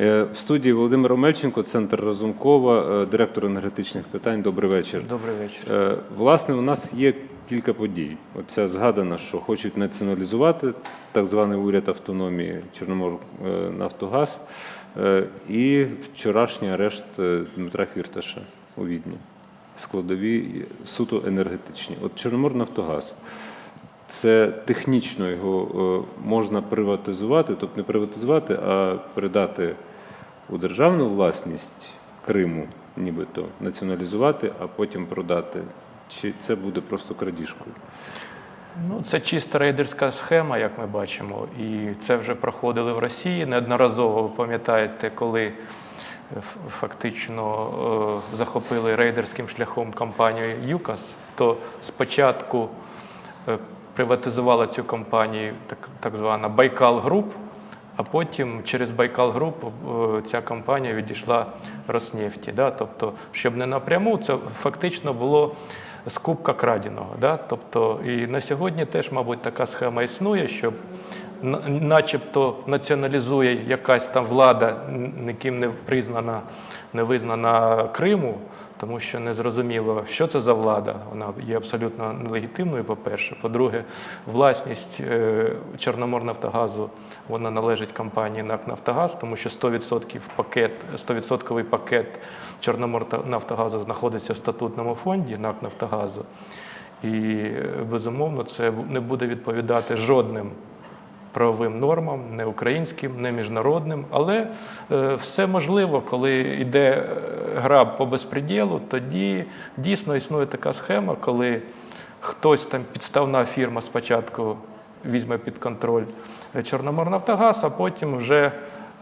Е, В студії Володимир Омельченко, центр Разумкова, е, директор енергетичних питань. Добрий вечір. Добрий вечір. Е, Власне, у нас є кілька подій. Оця згадана, що хочуть націоналізувати так званий уряд автономії Чорноморнафтогаз е, і вчорашній арешт Дмитра Фірташа у Відні. Складові суто енергетичні. От Чорноморнафтогаз. Це технічно його можна приватизувати, тобто не приватизувати, а передати у державну власність Криму, нібито націоналізувати, а потім продати. Чи це буде просто крадіжкою? Ну, це чисто рейдерська схема, як ми бачимо, і це вже проходили в Росії неодноразово. Ви пам'ятаєте, коли е, фактично е, захопили рейдерським шляхом компанію ЮКАС, то спочатку е, приватизувала цю компанію так, так звана Байкал Груп, а потім через Байкал Груп е, ця компанія відійшла Роснефті. Да? Тобто, щоб не напряму, це фактично було скупка краденого. Да? Тобто, і на сьогодні теж, мабуть, така схема існує, щоб начебто націоналізує якась там влада, ніким не признана, не визнана Криму, тому що не зрозуміло, що це за влада. Вона є абсолютно нелегітимною, по-перше. По-друге, власність е, Чорноморнафтогазу вона належить компанії НАК Нафтогаз, тому що 100% пакет, 100% пакет Чорноморнафтогазу знаходиться в статутному фонді НАК Нафтогазу. І е, безумовно це не буде відповідати жодним правовим нормам, не українським, не міжнародним. Але е, все можливо, коли йде е, гра по безпреділу, тоді дійсно існує така схема, коли хтось там підставна фірма спочатку візьме під контроль е, Чорноморнафтогаз, а потім вже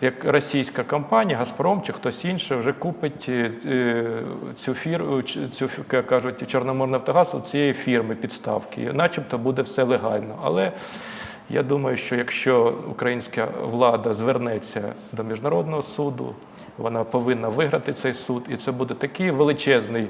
як російська компанія, Газпром чи хтось інший вже купить цю фірму, цю як кажуть, Чорноморнафтогаз у цієї фірми підставки. Начебто буде все легально. Але я думаю, що якщо українська влада звернеться до міжнародного суду, вона повинна виграти цей суд, і це буде такий величезний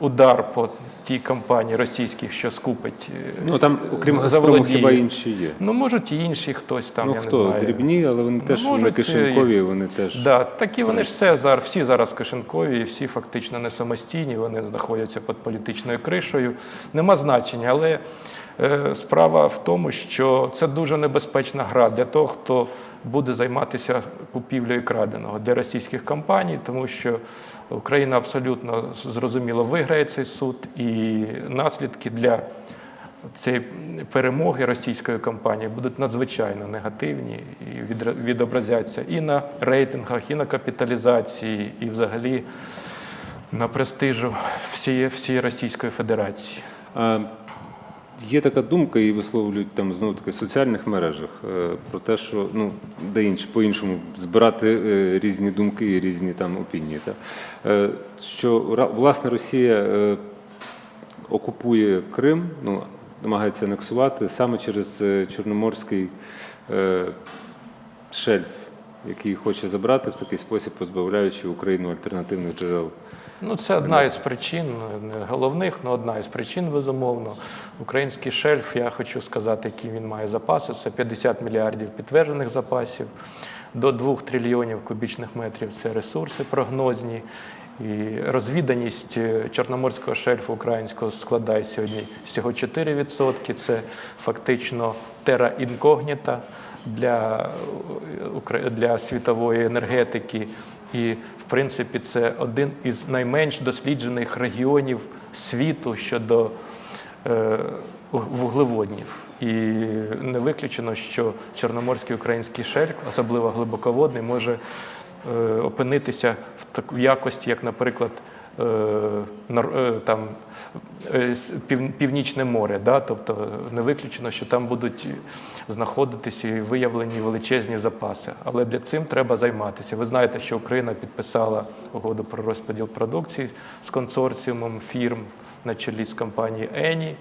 удар по тій компанії російській, що скупить е, Ну там, окрім Газпрому, хіба інші є. Ну, можуть і інші хтось там, ну я хто? не знаю. Дрібні, але вони теж Ну, вони кишенькові, вони теж. Да, такі вони ж все зараз, всі зараз кишенькові, і всі фактично не самостійні, вони знаходяться під політичною кришею. Нема значення, але е, справа в тому, що це дуже небезпечна гра для того, хто буде займатися купівлею краденого для російських компаній, тому що Україна абсолютно зрозуміло виграє цей суд, і наслідки для цієї перемоги російської компанії будуть надзвичайно негативні і відобразяться і на рейтингах, і на капіталізації, і взагалі на престижу всієї, всієї Російської Федерації. Є така думка, і висловлюють там знову таки в соціальних мережах е, про те, що ну де інш, по-іншому збирати е, різні думки і різні там опінії. Та? Е, що власне Росія окупує Крим, ну намагається анексувати саме через Чорноморський шельф, який хоче забрати в такий спосіб, позбавляючи Україну альтернативних джерел. Ну, це одна із причин, не головних, але одна із причин, безумовно. Український шельф, я хочу сказати, які він має запаси. Це 50 мільярдів підтверджених запасів, до 2 трильйонів кубічних метрів це ресурси прогнозні. І розвіданість е, Чорноморського шельфу українського складає сьогодні всього 4%. Це фактично тера інкогніта для, е, для світової енергетики. І, в принципі, це один із найменш досліджених регіонів світу щодо е, вуглеводнів. І не виключено, що Чорноморський український шельф, особливо глибоководний, може е, опинитися в, так, в якості, як, наприклад, там, е, с- пів, Північне море. Да? Тобто не виключено, що там будуть знаходитися і виявлені величезні запаси. Але для цим треба займатися. Ви знаєте, що Україна підписала угоду про розподіл продукції з консорціумом фірм на чолі з компанією Ені.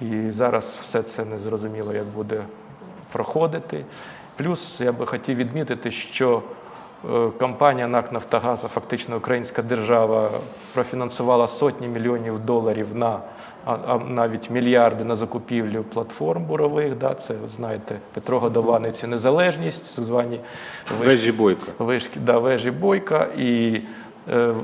І зараз все це незрозуміло, як буде проходити. Плюс я би хотів відмітити, що е, компанія НАК Нафтогаз, а фактично українська держава, профінансувала сотні мільйонів доларів на а, навіть мільярди на закупівлю платформ бурових. Да, це знаєте, Петро Годованець незалежність, так звані вишки Вежі бойка. вишки, да, вежі Бойка, і е,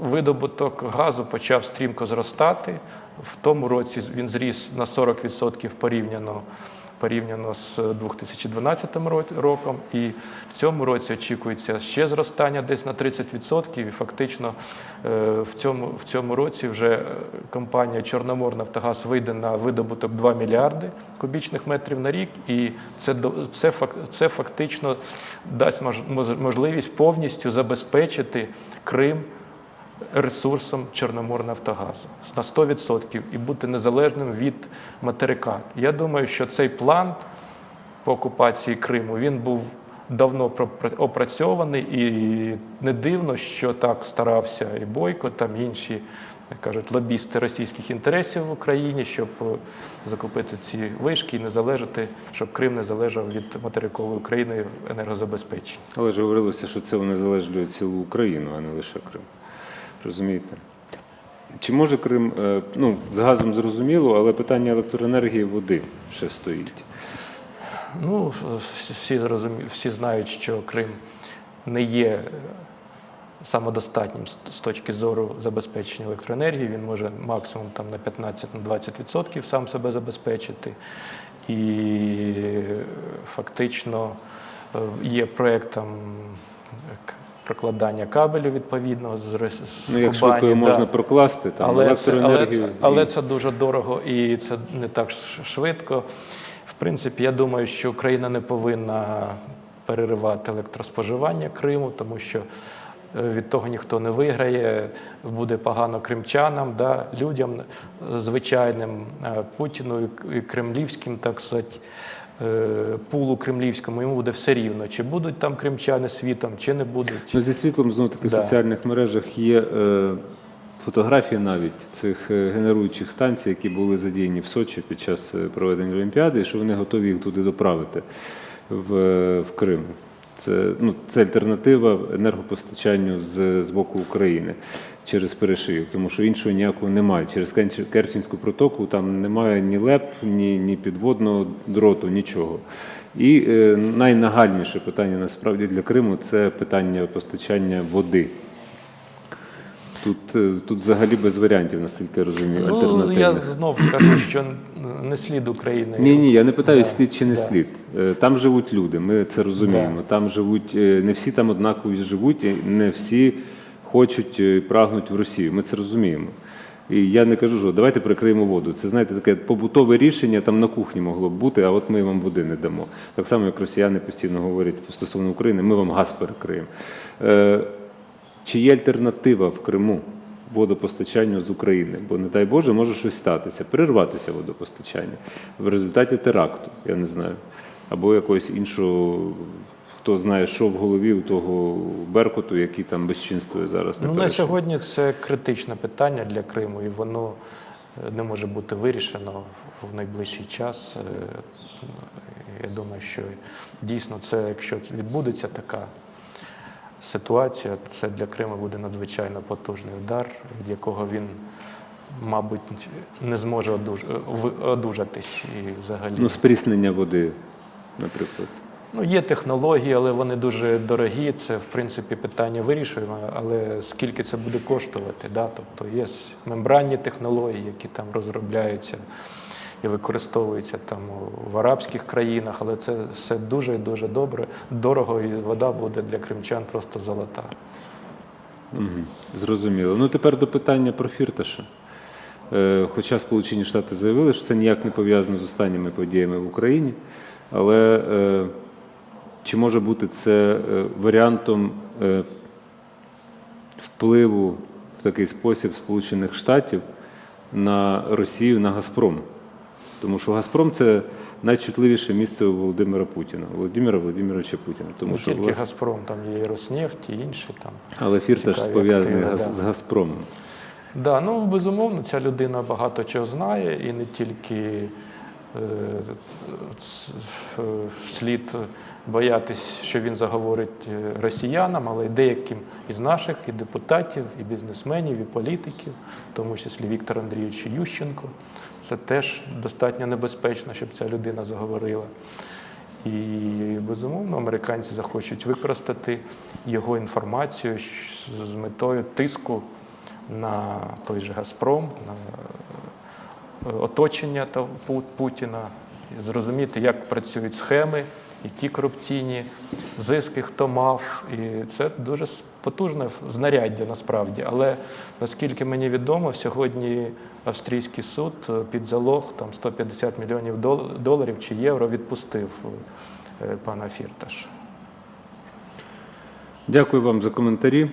видобуток газу почав стрімко зростати. В тому році він зріс на 40% порівняно, порівняно з 2012 ро- роком. І в цьому році очікується ще зростання десь на 30%. І фактично е, в цьому, в цьому році вже е, компанія Чорноморнафтогаз вийде на видобуток 2 мільярди кубічних метрів на рік, і це, це, це фактично дасть мож- мож- можливість повністю забезпечити Крим ресурсом Чорноморнафтогазу на 100% і бути незалежним від материка. Я думаю, що цей план по окупації Криму він був давно опрацьований, і не дивно, що так старався і Бойко, там інші кажуть, лобісти російських інтересів в Україні, щоб закупити ці вишки і не залежати, щоб Крим не залежав від материкової України в енергозабезпеченні. Але ж говорилося, що це унезалежнює цілу Україну, а не лише Крим. Розумієте? Чи може Крим, е, ну, з газом зрозуміло, але питання електроенергії води ще стоїть. Ну, всі- зрозумі... всі знають, що Крим не є самодостатнім з- точки зору забезпечення електроенергії. Він може максимум там, на 15-20% сам себе забезпечити. І фактично е, є проєкт там, к- прокладання кабелю відповідного з, Ну, як швидко його да. можна прокласти, там Але це, але, це, але це дуже дорого і це не так швидко. В принципі, я думаю, що Україна не повинна переривати електроспоживання Криму, тому що е, від того ніхто не виграє, буде погано кримчанам, да, людям е, звичайним е, Путіну і- кремлівським, так сказати, пулу кремлівському, йому буде все рівно, чи будуть там кримчани світом, чи не будуть. Ну, зі світлом знову таки в Да. соціальних мережах є е, фотографії навіть цих е, генеруючих станцій, які були задіяні в Сочі під час е, проведення Олімпіади, і що вони готові їх туди доправити в, е, в Крим. Це, ну, це альтернатива енергопостачанню з, з боку України через перешийок, тому що іншого ніякого немає. Через Керч- Керченську протоку там немає ні леп, ні, ні підводного дроту, нічого. І е, найнагальніше питання насправді для Криму це питання постачання води. Тут, е, тут взагалі без варіантів, наскільки я розумію, Ну, я знов кажу, що не слід України. Ні, ні, я не питаю, Да, слід чи не да. слід. Е, Там живуть люди, ми це розуміємо. Да. Там живуть, е, не всі там однакові живуть, і не всі хочуть і прагнуть в Росію. Ми це розуміємо. І я не кажу, що давайте прикриємо воду. Це знаєте, таке побутове рішення там на кухні могло б бути, а от ми вам води не дамо. Так само, як росіяни постійно говорять стосовно України, ми вам газ перекриємо. Чи є альтернатива в Криму водопостачанню з України? Бо, не дай Боже, може щось статися, перерватися водопостачання в результаті теракту, я не знаю, або якогось іншого, хто знає, що в голові у того Беркуту, який там безчинствує зараз. Ну, на сьогодні це критичне питання для Криму, і воно е, не може бути вирішено в найближчий час. Е, Я думаю, що дійсно це, якщо відбудеться така ситуація, це для Криму буде надзвичайно потужний удар, від якого він, мабуть, не зможе одуж... одужатись і взагалі. Ну, спріснення води, наприклад. Ну, є технології, але вони дуже дорогі. Це, в принципі, питання вирішуємо, але скільки це буде коштувати? Да? Тобто є мембранні технології, які там розробляються і використовуються там в арабських країнах, але це все дуже і дуже добре, дорого, і вода буде для кримчан просто золота. Угу. Зрозуміло. Ну тепер до питання про Фірташа. Е, Хоча Сполучені Штати заявили, що це ніяк не пов'язано з останніми подіями в Україні, але е, чи може бути це е, варіантом е, впливу в такий спосіб Сполучених Штатів на Росію, на Газпром? Тому що Газпром це найчутливіше місце у Володимира Путіна, Володимира Володимировича Путіна. Тому Не що тільки власне, Газпром, там є і Роснефть, і інші там. але Фірташ пов'язаний да. з Газпромом. Да, ну безумовно, ця людина багато чого знає, і не тільки е, слід боятись, що він заговорить е, росіянам, але й деяким із наших і депутатів, і бізнесменів, і політиків, в тому числі Віктор Андрійович Ющенко. Це теж достатньо небезпечно, щоб ця людина заговорила. І безумовно, американці захочуть використати його інформацію з метою тиску на той же Газпром, на е, оточення Путіна, зрозуміти, як працюють схеми, які корупційні зиски хто мав. І це дуже потужне знаряддя насправді. Але наскільки мені відомо, сьогодні австрійський суд е, під залог там 150 мільйонів доларів чи євро відпустив е, пана Фірташа. Дякую вам за коментарі.